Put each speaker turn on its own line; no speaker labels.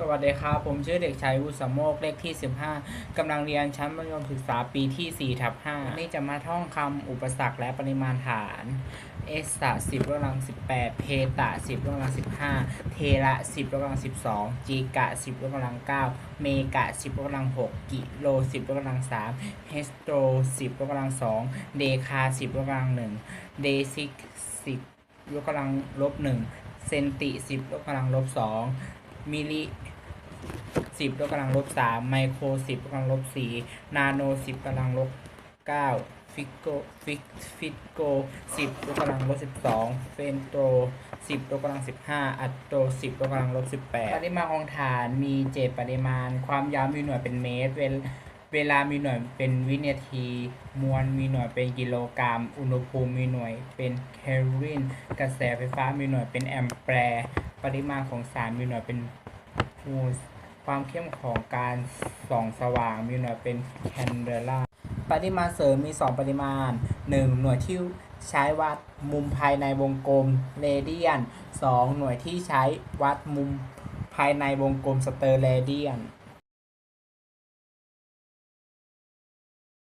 สวัสดีครับ ผมชื่อเด็กชายวุฒิสมโมกเลขที่ 15กำลังเรียนชั้นมัธยมศึกษาปีที่ 4 ทับ5นี่จะมาท่องคำอุปสรรคและปริมาณฐาน เอสตะ10ยกกำลัง18เพตะ10ยกกำลัง15เทระ10ยกกำลัง12จีกะ10ยกกำลัง9เมกะ10ยกกำลัง6กิโล10ยกกำลัง3เฮสโตร10ยกกำลัง2เดคา10ยกกำลัง1เดซิก10ยกกำลังลบ1เซนติ10ยกกำลังลบ2 มิลลิสิบยกกำลังลบสามไมโครสิบยกกำลังลบสี่นาโนสิบกำลังลบเก้าฟิกโกฟิกฟิตโกสิบยกกำลังลบสิบสองเฟนโตสิบยกกำลังสิบห้าอัตโตสิบยกกำลังลบสิบแปดปริมาณของฐานมีเจ็ดปริมาณ ความยาวมีหน่วยเป็นเมตร เวลเวลามีหน่วยเป็นวินาที มวลมีหน่วยเป็นกิโลกรัม อุณหภูมิมีหน่วยเป็นเคลวินกระแสไฟฟ้ามีหน่วยเป็นแอมแปร์ ปริมาณของสารมีหน่วยเป็นฟูสความเข้มของการส่องสว่างมีหน่วยเป็นแคนเดล่าปริมาณเสริมมี 2 ปริมาณ 1 หน่วยที่ใช้วัดมุมภายในวงกลมเรเดียน 2 หน่วยที่ใช้วัดมุมภายในวงกลมสเตอร์เรเดียน